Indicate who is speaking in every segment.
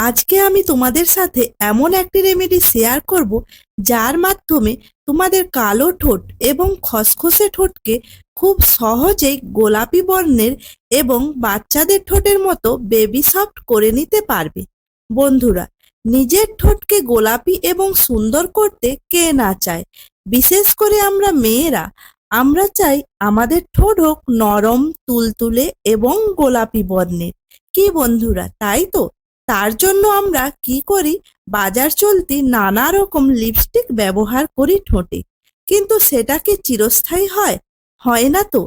Speaker 1: আজকে আমি তোমাদের সাথে এমন একটি রেমেডি শেয়ার করব, যার মাধ্যমে তোমাদের কালো ঠোঁট এবং খসখসে ঠোঁটকে খুব সহজেই গোলাপি বর্ণের এবং বাচ্চাদের ঠোঁটের মতো বেবি সফট করে নিতে পারবে। বন্ধুরা, নিজের ঠোঁটকে গোলাপি এবং সুন্দর করতে কে না চায়? বিশেষ করে আমরা মেয়েরা, আমরা চাই আমাদের ঠোঁট হোক নরম, তুলতুলে এবং গোলাপি বর্ণের। কি বন্ধুরা, তাই তো? তার জন্য আমরা কি করি? বাজার চলতি নানা রকম লিপস্টিক ব্যবহার করি ঠোঁটে। কিন্তু সেটা কি চিরস্থায়ী হয়? হয় না তো।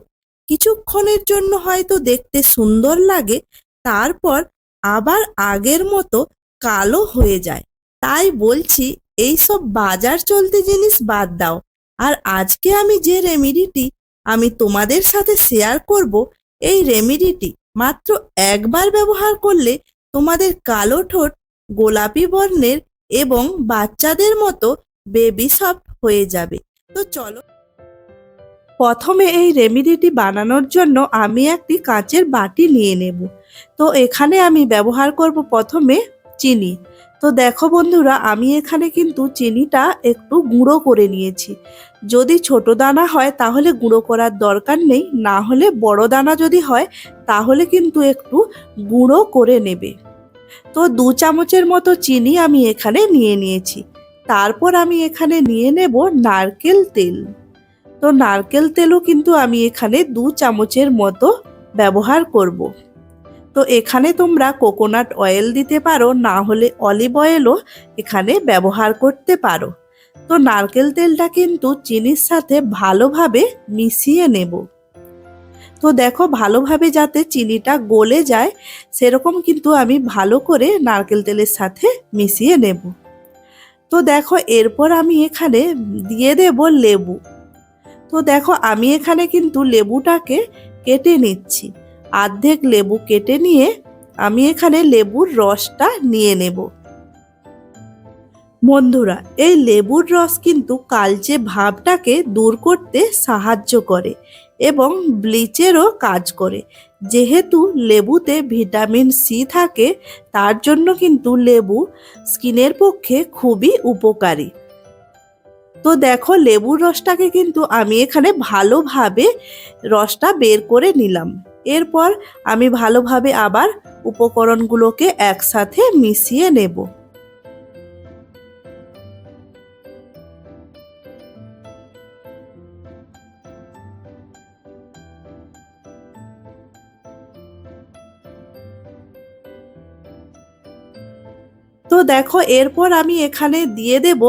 Speaker 1: কিছুক্ষণের জন্য হয়তো দেখতে সুন্দর লাগে, তারপর আবার আগের মতো কালো হয়ে যায়। তাই বলছি এইসব বাজার চলতি জিনিস বাদ দাও। আর আজকে আমি যে রেমেডিটি আমি তোমাদের সাথে শেয়ার করব, এই রেমেডিটি মাত্র একবার ব্যবহার করলে তোমাদের কালো ঠোঁট গোলাপি বর্ণের এবং বাচ্চাদের মতো বেবি সফট হয়ে যাবে। তো চলো। প্রথমে এই রেমিডিটি বানানোর জন্য আমি একটি কাঁচের বাটি নিয়ে নেব। তো এখানে আমি ব্যবহার করব প্রথমে চিনি। তো দেখো বন্ধুরা, আমি এখানে কিন্তু চিনিটা একটু গুঁড়ো করে নিয়েছি। যদি ছোট দানা হয় তাহলে গুঁড়ো করার দরকার নেই, না হলে বড় দানা যদি হয় তাহলে কিন্তু একটু গুঁড়ো করে নেবে। তো দু চামচের মতো চিনি আমি এখানে নিয়ে নিয়েছি। তারপর আমি এখানে নিয়ে নেব নারকেল তেল। তো নারকেল তেলও কিন্তু আমি এখানে দু চামচের মতো ব্যবহার করব। তো এখানে তোমরা কোকোনাট অয়েল দিতে পারো, না হলে অলিভ অয়েলও এখানে ব্যবহার করতে পারো। তো নারকেল তেলটা কিন্তু চিনির সাথে ভালোভাবে মিশিয়ে নেব। তো দেখো ভালোভাবে যাতে চিনিটা গলে যায়, সেরকম কিন্তু আমি ভালো করে নারকেল তেলের সাথে মিশিয়ে নেব। তো দেখো এরপর আমি এখানে দিয়ে দেব লেবু। তো দেখো আমি এখানে কিন্তু লেবুটাকে কেটে নিচ্ছি। অর্ধেক লেবু কেটে নিয়ে আমি এখানে লেবুর রসটা নিয়ে নেব। বন্ধুরা, এই লেবুর রস কিন্তু কালচে ভাবটাকে দূর করতে সাহায্য করে। এবং ব্লিচেরও কাজ করে। যেহেতু লেবুতে ভিটামিন সি থাকে, তার জন্য কিন্তু লেবু স্কিনের পক্ষে খুবই উপকারী। তো দেখো, লেবুর রসটাকে কিন্তু আমি এখানে ভালোভাবে রসটা বের করে নিলাম। এরপর আমি ভালোভাবে আবার উপকরণগুলোকে একসাথে মিশিয়ে নেব। তো দেখো, এরপর আমি এখানে দিয়ে দেব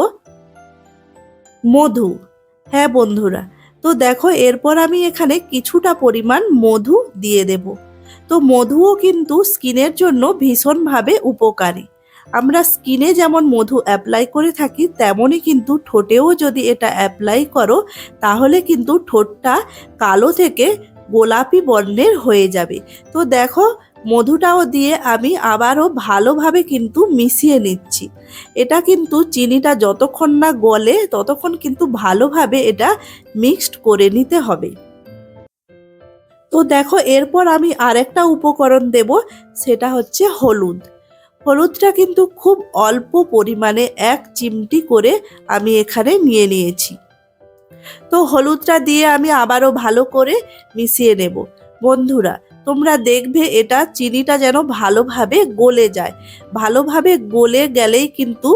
Speaker 1: মধু। হ্যাঁ বন্ধুরা, তো দেখো, এরপর আমি এখানে কিছুটা পরিমাণ মধু দিয়ে দেব। তো মধুও কিন্তু স্কিনের জন্য ভীষণভাবে উপকারী। আমরা স্কিনে যেমন মধু অ্যাপ্লাই করে থাকি, তেমনই কিন্তু ঠোঁটেও যদি এটা অ্যাপ্লাই করো, তাহলে কিন্তু ঠোঁটটা কালো থেকে গোলাপি বর্ণের হয়ে যাবে। তো দেখো মধুটাও দিয়ে আমি আবারও ভালোভাবে কিন্তু মিশিয়ে নিচ্ছি। এটা কিন্তু চিনিটা যতক্ষণ না গলে, ততক্ষণ কিন্তু ভালোভাবে এটা মিক্সড করে নিতে হবে। তো দেখো, এরপর আমি আরেকটা উপকরণ দেব, সেটা হচ্ছে হলুদ। হলুদটা কিন্তু খুব অল্প পরিমাণে এক চিমটি করে আমি এখানে নিয়ে নিয়েছি। তো হলুদটা দিয়ে আমি আবারও ভালো করে মিশিয়ে নেব। বন্ধুরা তোমরা দেখবে এটা চিনিটা যেন ভালোভাবে গলে যায়। ভালোভাবে গলে গেলেই কিন্তু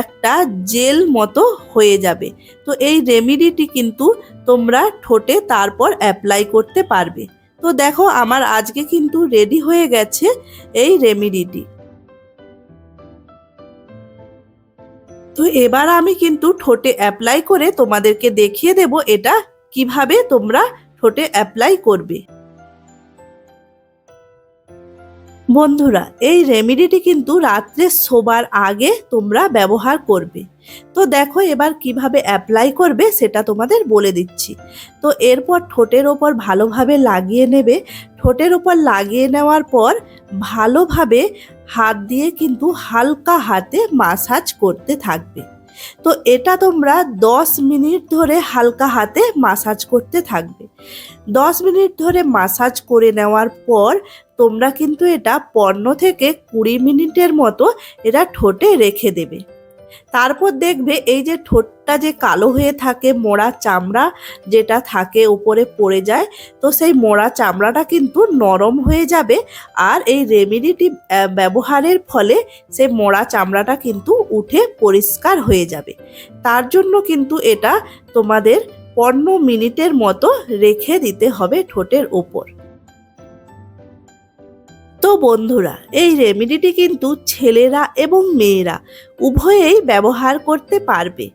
Speaker 1: একটা জেল মতো হয়ে যাবে। তো এই রেমিডিটি কিন্তু তোমরা ঠোঁটে তারপর অ্যাপ্লাই করতে পারবে। তো দেখো আমার আজকে কিন্তু রেডি হয়ে গেছে এই রেমিডিটি। তো এবার আমি কিন্তু ঠোঁটে অ্যাপ্লাই করে তোমাদেরকে দেখিয়ে দেব এটা কীভাবে তোমরা ঠোঁটে অ্যাপ্লাই করবে। বন্ধুরা, এই রেমিডিটি কিন্তু রাত্রে শোবার আগে তোমরা ব্যবহার করবে। তো দেখো এবার কীভাবে অ্যাপ্লাই করবে সেটা তোমাদের বলে দিচ্ছি। তো এরপর ঠোঁটের ওপর ভালোভাবে লাগিয়ে নেবে। ঠোঁটের ওপর লাগিয়ে নেওয়ার পর ভালোভাবে হাত দিয়ে কিন্তু হালকা হাতে মাসাজ করতে থাকবে। তো এটা তোমরা দশ মিনিট ধরে হালকা হাতে মাসাজ করতে থাকবে। দশ মিনিট ধরে মাসাজ করে নেওয়ার পর তোমরা কিন্তু এটা পনেরো থেকে কুড়ি মিনিটের মতো এটা ঠোঁটে রেখে দেবে। তারপর দেখবে এই যে ঠোঁটটা যে কালো হয়ে থাকে, মোড়া চামড়া যেটা থাকে উপরে পড়ে যায়, তো সেই মোড়া চামড়াটা কিন্তু নরম হয়ে যাবে আর এই রেমেডিটি ব্যবহারের ফলে সেই মোড়া চামড়াটা কিন্তু উঠে পরিষ্কার হয়ে যাবে। তার জন্য কিন্তু এটা তোমাদের পনেরো মিনিটের মতো রেখে দিতে হবে ঠোঁটের ওপর। তো বন্ধুরা, এই রেমেডিটি কিন্তু ছেলেরা এবং মেয়েরা উভয়েই ব্যবহার করতে পারবে।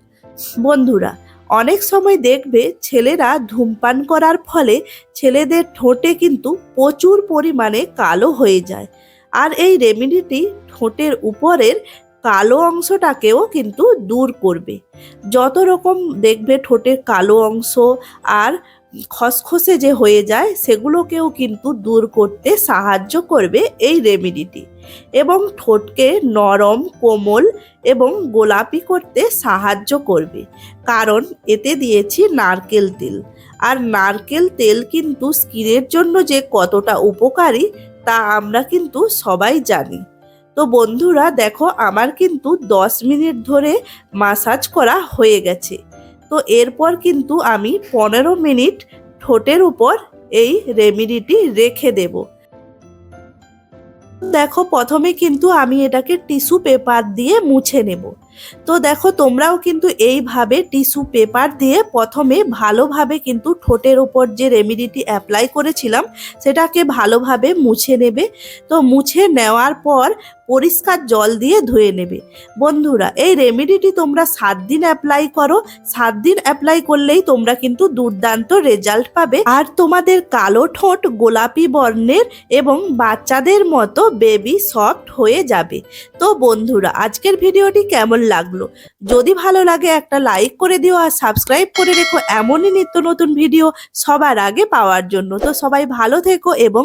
Speaker 1: বন্ধুরা, অনেক সময় দেখবে ছেলেরা ধূমপান করার ফলে ছেলেদের ঠোঁটে কিন্তু প্রচুর পরিমাণে কালো হয়ে যায়। আর এই রেমেডিটি ঠোঁটের উপরের কালো অংশটাকেও কিন্তু দূর করবে। যত রকম দেখবে ঠোঁটের কালো অংশ আর খসখসে যে হয়ে যায়, সেগুলোকেও কিন্তু দূর করতে সাহায্য করবে এই রেমেডিটি। এবং ঠোঁটকে নরম, কোমল এবং গোলাপি করতে সাহায্য করবে। কারণ এতে দিয়েছি নারকেল তেল। আর নারকেল তেল কিন্তু স্কিনের জন্য যে কতটা উপকারী, তা আমরা কিন্তু সবাই জানি। তো বন্ধুরা, দেখো, আমার কিন্তু দশ মিনিট ধরে মাসাজ করা হয়ে গেছে। তো এরপর কিন্তু আমি পনেরো মিনিট ঠোঁটের উপর এই রেমিডিটি রেখে দেব। দেখো, প্রথমে কিন্তু আমি এটাকে টিস্যু পেপার দিয়ে মুছে নেব। তো দেখো, তোমরাও কিন্তু এইভাবে টিস্যু পেপার দিয়ে প্রথমে ভালোভাবে কিন্তু ঠোঁটের ওপর যে রেমিডিটি অ্যাপ্লাই করেছিলাম, সেটাকে ভালোভাবে মুছে নেবে। তো মুছে নেওয়ার পর পরিষ্কার জল দিয়ে ধুয়ে নেবে। বন্ধুরা, এই রেমিডিটি তোমরা সাত দিন অ্যাপ্লাই করো। সাত দিন অ্যাপ্লাই করলেই তোমরা কিন্তু দুর্দান্ত রেজাল্ট পাবে। আর তোমাদের কালো ঠোঁট, গোলাপি বর্ণের এবং বাচ্চাদের মতো বেবি সফট হয়ে যাবে। তো বন্ধুরা, আজকের ভিডিওটি কেমন লাগল। যদি ভালো লাগে একটা লাইক করে দিও আর সাবস্ক্রাইব করে রেখো। এমনই নিত্য নতুন ভিডিও সবার আগে পাওয়ার জন্য। তো সবাই ভালো থেকো এবং